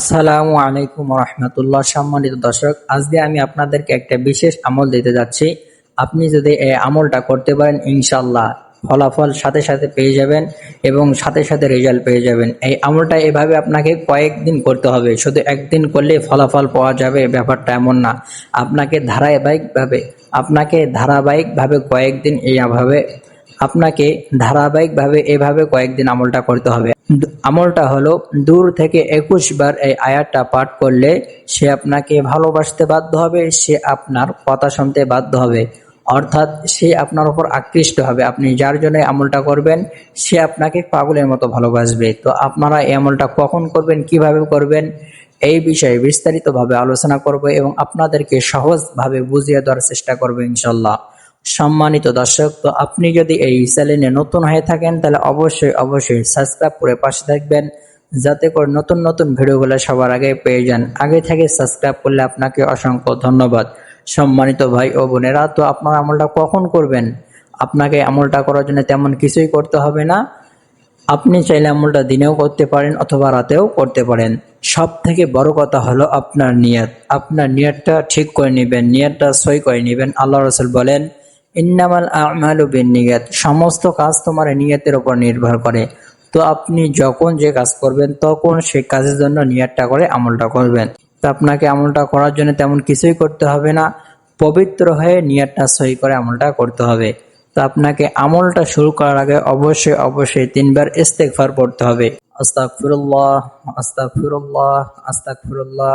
আসসালামু আলাইকুম রহমতুল্লাহ। সম্মানিত দর্শক, আজকে আমি আপনাদেরকে একটা বিশেষ আমল দিতে যাচ্ছি। আপনি যদি এই আমলটা করতে পারেন ইনশাল্লাহ ফলাফল সাথে সাথে পেয়ে যাবেন এবং সাথে সাথে রেজাল্ট পেয়ে যাবেন। এই আমলটা এভাবে আপনাকে কয়েকদিন করতে হবে। শুধু একদিন করলে ফলাফল পাওয়া যাবে, ব্যাপারটা এমন না। আপনাকে ধারাবাহিকভাবে আপনাকে ধারাবাহিকভাবে কয়েকদিন এইভাবে আপনাকে ধারাবাহিকভাবে এভাবে কয়েকদিন আমলটা করতে হবে। আমলটা হলো, দূর থেকে একুশ বার এই আয়াতটা পাঠ করলে সে আপনাকে ভালোবাসতে বাধ্য হবে, সে আপনার কথা শুনতে বাধ্য হবে। অর্থাৎ সে আপনার উপর আকৃষ্ট হবে। আপনি যার জন্য আমলটা করবেন, সে আপনাকে পাগলের মতো ভালোবাসবে। তো আপনারা এই আমলটা কখন করবেন, কীভাবে করবেন, এই বিষয়ে বিস্তারিতভাবে আলোচনা করব এবং আপনাদেরকে সহজভাবে বুঝিয়ে দেওয়ার চেষ্টা করব ইনশাল্লাহ সম্মানিত দর্শক, তো আপনি যদি এই চ্যানেলে নতুন হয়ে থাকেন, তাহলে অবশ্যই অবশ্যই সাবস্ক্রাইব করে পাশে থাকবেন। যাতে করে নতুন নতুন ভিডিওগুলো সবার আগে পেয়ে যান। আগে থেকে সাবস্ক্রাইব করলে আপনাকে অসংখ্য ধন্যবাদ। সম্মানিত ভাই ও বোনেরা, তো আপনার আমলটা কখন করবেন? আপনাকে আমলটা করার জন্য তেমন কিছুই করতে হবে না। আপনি চাইলে আমলটা দিনেও করতে পারেন অথবা রাতেও করতে পারেন। সব থেকে বড় কথা হলো আপনার নিয়ত। আপনার নিয়তটা ঠিক করে নেবেন, নিয়তটা সই করে নেবেন। আল্লাহ রসুল বলেন ইন্নামাল আমালু বিনিয়াত, সমস্ত কাজ তোমার নিয়তের উপর নির্ভর করে। তো আপনি যখন যে কাজ করবেন, তখন সেই কাজের জন্য নিয়তটা করে আমলটা করবেন। তো আপনাকে আমলটা করার জন্য তেমন কিছুই করতে হবে না। পবিত্র হয়ে নিয়তটা সই করে আমলটা করতে হবে। তো আপনাকে আমলটা শুরু করার আগে অবশ্যই অবশ্যই তিনবার ইস্তেগফার পড়তে হবে। আস্তাগফিরুল্লাহ আস্তাগফিরুল্লাহ আস্তাগফিরুল্লাহ।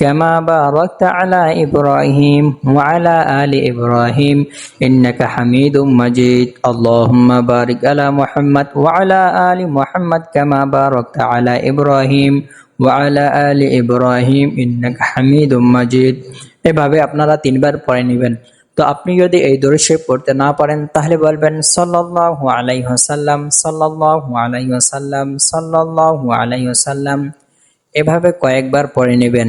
كما باركت على إبراهيم وعلى آل إبراهيم إنك حميد مجيد اللهم بارك على محمد وعلى آل محمد كما باركت على إبراهيم وعلى آل إبراهيم إنك حميد مجيد এভাবে আপনারা তিনবার পড়ে নেবেন তো আপনি যদি এই দৃশ্যে পড়তে না পারেন তাহলে বলবেন সাল্লাল্লাহু আলাইহি ওয়াসাল্লাম সাল্লাল্লাহু আলাইহি ওয়াসাল্লাম সাল্লাল্লাহু আলাইহি ওয়াসাল্লাম এভাবে কয়েকবার পড়ে নেবেন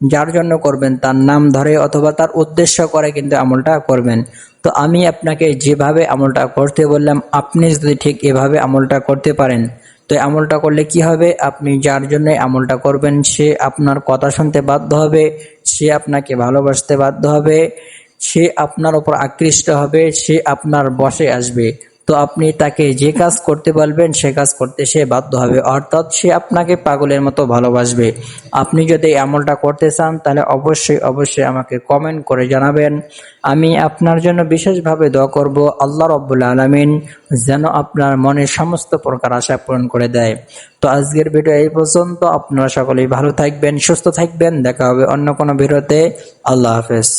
যার জন্য করবেন, তার নাম ধরে অথবা তার উদ্দেশ্য করে কিন্তু আমলটা করবেন। তো আমি আপনাকে যেভাবে আমলটা করতে বললাম, আপনি যদি ঠিক এভাবে আমলটা করতে পারেন, তো আমলটা করলে কি হবে? আপনি যার জন্য আমলটা করবেন, সে আপনার কথা শুনতে বাধ্য হবে, সে আপনাকে ভালোবাসতে বাধ্য হবে, সে আপনার উপর আকৃষ্ট হবে, সে আপনার বসে আসবে। তো আপনি তাকে যে কাজ করতে বলবেন সে কাজ করতে সে বাধ্য হবে। অর্থাৎ সে আপনাকে পাগলের মতো ভালোবাসবে। আপনি যদি এই আমলটা করতে চান, তাহলে অবশ্যই অবশ্যই আমাকে কমেন্ট করে জানাবেন। আমি আপনার জন্য বিশেষভাবে দোয়া করব, আল্লাহ রব্বুল আলমিন যেন আপনার মনের সমস্ত প্রকার আশা পূরণ করে দেয়। তো আজকের ভিডিও এই পর্যন্ত। আপনারা সকলেই ভালো থাকবেন, সুস্থ থাকবেন। দেখা হবে অন্য কোনো ভিডিওতে। আল্লাহ হাফেজ।